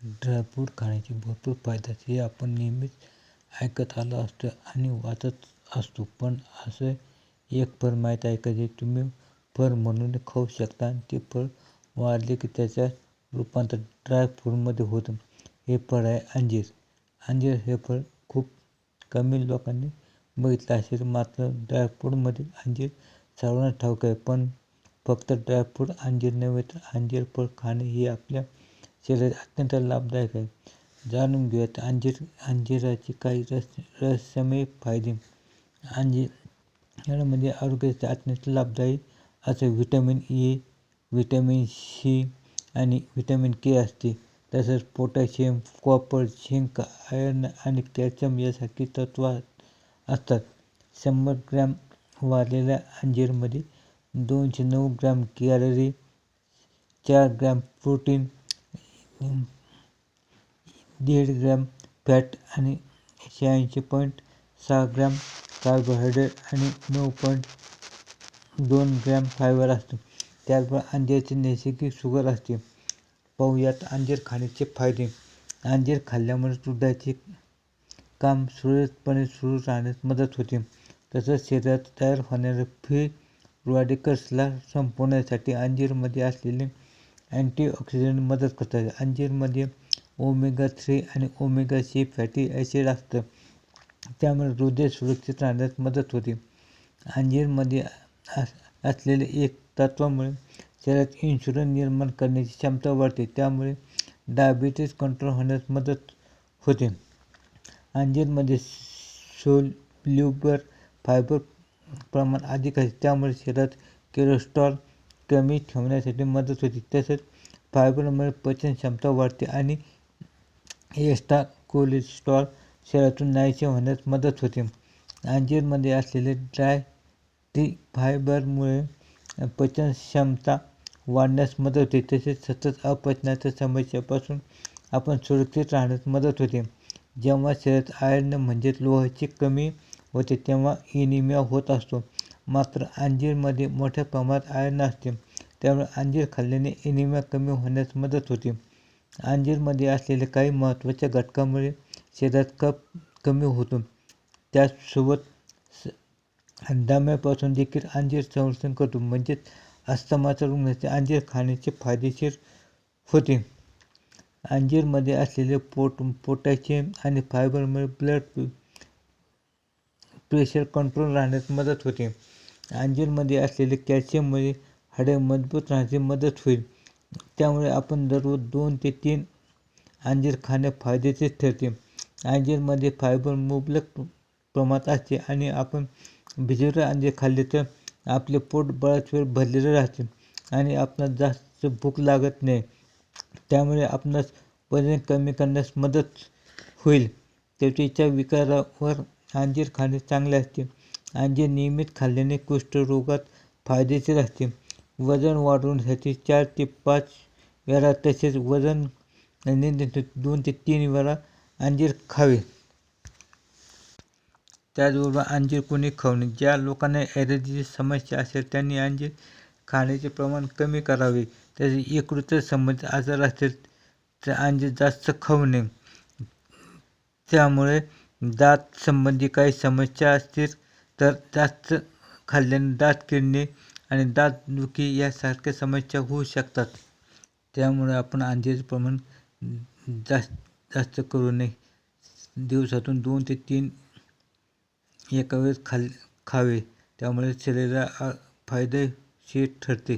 Dry fruit खाण्याचे भरपूर फायदे आहेत. हे आपण नेहमीच ऐकत आलो असतो आणि वाचत असतो. पण असं एक फळ माहीत आहे का? जे तुम्ही फळ म्हणून खाऊ शकता आणि ते फळ वाळले की त्याच्या रूपांतर ड्रायफ्रूटमध्ये होतं. हे फळ आहे अंजीर. अंजीर हे फळ खूप कमी लोकांनी बघितलं असेल. मात्र ड्रायफ्रूटमध्ये अंजीर सर्वांना ठाऊक आहे पण फक्त ड्रायफ्रूट अंजीर नव्हे तर अंजीर फळ खाणे हे आपल्या शरीरात अत्यंत लाभदायक आहे जाणून घेऊयात अंजीर अंजिराचे काही रस रहस्यमय फायदे अंजीर यामध्ये आरोग्यासाठी अत्यंत लाभदायी असं व्हिटॅमिन ए व्हिटॅमिन सी आणि व्हिटॅमिन के असते तसंच पोटॅशियम कॉपर झिंक आयर्न आणि कॅल्शियम यासारखी तत्व असतात शंभर ग्रॅम वाढलेल्या अंजीरमध्ये दोनशे नऊ ग्रॅम कॅलरी चार ग्रॅम प्रोटीन दीड ग्रॅम फॅट आणि शहाऐंशी पॉईंट सहा ग्रॅम कार्बोहायड्रेट आणि नऊ पॉईंट दोन ग्रॅम फायबर असतो. त्याचबरोबर अंजीरची नैसर्गिक शुगर असते. पाहूयात अंजीर खाण्याचे फायदे. अंजीर खाल्ल्यामुळे हृदयाचे काम सुरळीतपणे सुरू राहण्यास मदत होते. तसंच शरीरात तयार होणारे फ्री रॉडिकल्सला संपवण्यासाठी अंजीरमध्ये असलेले अँटीऑक्सिडंट मदत करतात. अंजीरमध्ये ओमेगा थ्री आणि ओमेगा सी फॅटी ॲसिड असतं. त्यामुळे हृदय सुरक्षित राहण्यास मदत होते. अंजीरमध्ये असलेले एक तत्वामुळे शरीरात इन्शुरन्स निर्माण करण्याची क्षमता वाढते. त्यामुळे डायबिटीज कंट्रोल होण्यास मदत होते. अंजीरमध्ये सोल्युबल फायबर प्रमाण अधिक आहे. त्यामुळे शरीरात कोलेस्ट्रॉल कमी ठेवण्यासाठी मदत होते. तसेच फायबरमुळे पचन क्षमता वाढते आणि एक्स्ट्रा कोलेस्ट्रॉल शरीरातून नाहीसे होण्यास मदत होते. अंजीरमध्ये असलेले ड्राय टी फायबरमुळे पचन क्षमता वाढण्यास मदत होते. तसेच सतत अपचनाच्या समस्येपासून आपण सुरक्षित राहण्यास मदत होते. जेव्हा शरीरात आयर्न म्हणजेच लोहाची कमी होते तेव्हा एनिमिया होत असतो. मात्र अंजीरमध्ये मोठ्या प्रमाणात आयर्न असते त्यामुळे अंजीर खाल्ल्याने एनिमिया कमी होण्यास मदत होते. अंजीरमध्ये असलेल्या काही महत्त्वाच्या घटकामुळे शरीरात कफ कमी होतो. त्याचसोबत दम्यापासून देखील अंजीर संरक्षण करतो. म्हणजेच अस्थमाच्या रुग्णाचे अंजीर खाण्याचे फायदेशीर होते. अंजीरमध्ये असलेले पोट पोटॅशियम आणि फायबरमुळे ब्लड प्रेशर कंट्रोल राहण्यास मदत होते. अंजीरमध्ये असलेले कॅल्शियममुळे हाडे मजबूत राहण्याची मदत होईल. त्यामुळे आपण दररोज दोन ते तीन अंजीर खाणे फायद्याचे ठरते. अंजीरमध्ये फायबर मुबलक प्रमाणात असते आणि आपण भिजवलेले अंजीर खाल्ले तर आपले पोट बराच वेळ भरलेलं राहते आणि आपणास जास्त भूक लागत नाही. त्यामुळे आपणास वजन कमी करण्यास मदत होईल. त्वचेच्या विकारावर अंजीर खाणे चांगले असते. अंजीर नियमित खाल्ल्याने कुष्ठरोगात फायदेशीर असते. वजन वाढवण्यासाठी चार ते पाच वेळा तसेच वजन दोन ते तीन वेळा अंजीर खावे. त्याचबरोबर अंजीर कोणी खाऊ नये. ज्या लोकांना ॲलर्जीची समस्या असेल त्यांनी अंजीर खाण्याचे प्रमाण कमी करावे. तसेच यकृत संबंधित आजार असतील तर अंजीर जास्त खाऊ नये. त्यामुळे दात संबंधी काही समस्या असतील तर जास्त खाल्ल्याने दात किडणे आणि दात दुखी यासारख्या समस्या होऊ शकतात. त्यामुळे आपण अंजीर प्रमाण जास्त जास्त करू नये. दिवसातून दोन ते तीन एका वेळेस खाल खावे. त्यामुळे शरीराला फायदेशीर ठरते.